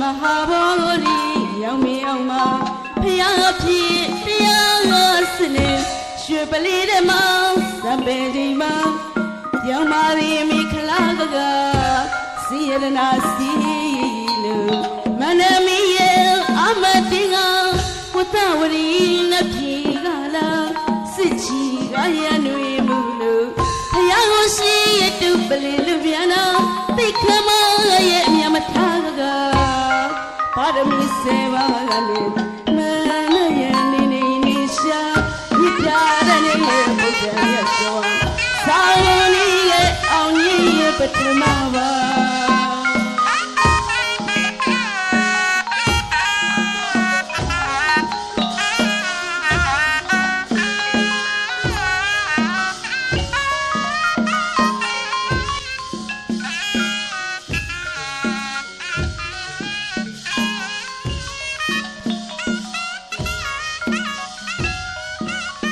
မဟာဘောဓိရောင်မြေအောင်မှာဖျားဖြစ်တရားတော်စနေရွှေပလေးတဲ့မောင်စံပေဒီမှာရောင်မာရီမိခလာကကစီရနာစီလို့မန္တမီရဲ့အမတင်ကဝတ္တဝရီနပြေကလာစစ်ချီကရန်တွေမှုလို့ဖယားကိုရှိရတူပလေးလူပြန်တော့သိခမ ရမီစေပါကလည်းမနရဲ့နေနေနေရှာမြစ်တာတဲ့နေရဲ့ဘုရားရဲ့ကျော်သာဝနီရဲ့အောင်ကြီးရဲ့ပထမပါ